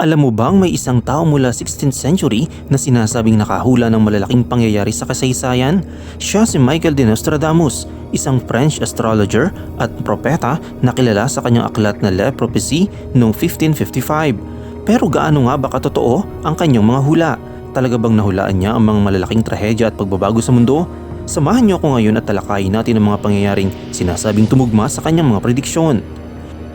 Alam mo bang may isang tao mula 16th century na sinasabing nakahula ng malalaking pangyayari sa kasaysayan? Siya si Michael de Nostradamus, isang French astrologer at propeta na kilala sa kanyang aklat na Le Prophecy noong 1555. Pero gaano nga ba katotoo ang kanyang mga hula? Talaga bang nahulaan niya ang mga malalaking trahedya at pagbabago sa mundo? Samahan niyo ako ngayon at talakayin natin ang mga pangyayaring sinasabing tumugma sa kanyang mga prediksyon.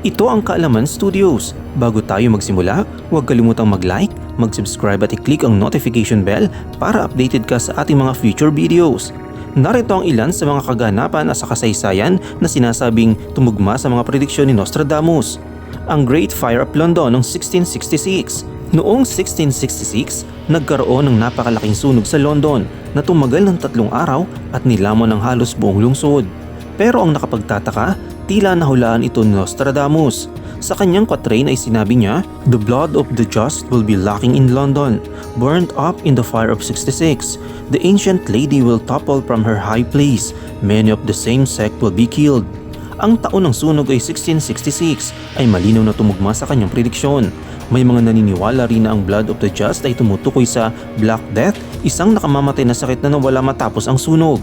Ito ang Kaalaman Studios. Bago tayo magsimula, huwag kalimutang mag-like, mag-subscribe at i-click ang notification bell para updated ka sa ating mga future videos. Narito ang ilan sa mga kaganapan at sa kasaysayan na sinasabing tumugma sa mga prediksyon ni Nostradamus. Ang Great Fire of London noong 1666. Noong 1666, nagkaroon ng napakalaking sunog sa London na tumagal ng tatlong araw at nilamon ng halos buong lungsod. Pero ang nakapagtataka, tila nahulaan ito ni Nostradamus. Sa kanyang quatrain ay sinabi niya, The blood of the just will be lacking in London, burned up in the fire of 66. The ancient lady will topple from her high place. Many of the same sect will be killed. Ang taon ng sunog ay 1666 ay malinaw na tumugma sa kanyang prediksyon. May mga naniniwala rin na ang blood of the just ay tumutukoy sa Black Death, isang nakamamatay na sakit na nawala matapos ang sunog.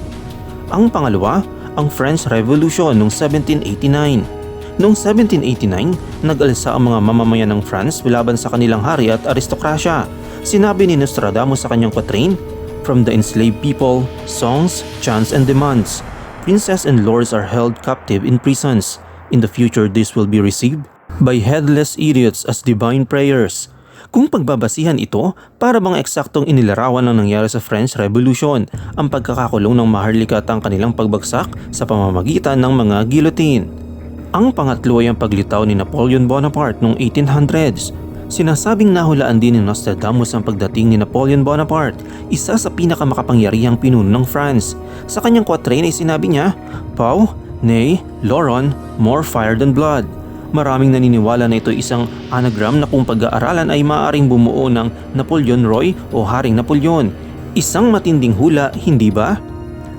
Ang pangalawa, ang French Revolution noong 1789. Noong 1789, nag-alsa ang mga mamamayan ng France laban sa kanilang hari at aristokrasya. Sinabi ni Nostradamus sa kanyang quatrain, From the enslaved people, songs, chants, and demands, princes and lords are held captive in prisons. In the future, this will be received by headless idiots as divine prayers. Kung pagbabasihan ito, para bang eksaktong inilarawan ng nangyari sa French Revolution, ang pagkakakulong ng Maharlika at ang kanilang pagbagsak sa pamamagitan ng mga guillotine. Ang pangatlo ay ang paglitaw ni Napoleon Bonaparte noong 1800s. Sinasabing nahulaan din ni Nostradamus ang pagdating ni Napoleon Bonaparte, isa sa pinakamakapangyarihang pinuno ng France. Sa kanyang quatrain ay sinabi niya, Pau, nay, Lauron, more fire than blood. Maraming naniniwala na ito isang anagram na kung pag-aaralan ay maaaring bumuo ng Napoleon Roy o Haring Napoleon. Isang matinding hula, hindi ba?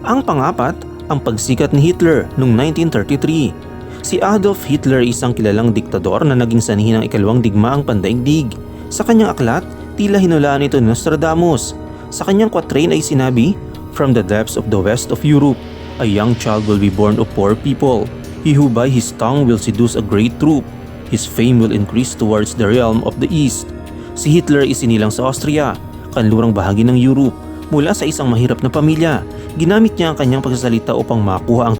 Ang pangapat, ang pagsikat ni Hitler noong 1933. Si Adolf Hitler ay isang kilalang diktador na naging sanhi ng ikalawang digmaang pandaigdig. Sa kanyang aklat, tila hinulaan ito ni Nostradamus. Sa kanyang quatrain ay sinabi, From the depths of the west of Europe, a young child will be born of poor people. He who by his tongue will seduce a great troop. His fame will increase towards the realm of the east. Si Hitler isinilang sa Austria, kanlurang bahagi ng Europe, mula sa isang mahirap na pamilya. Ginamit niya ang kanyang pagsasalita upang makuha ang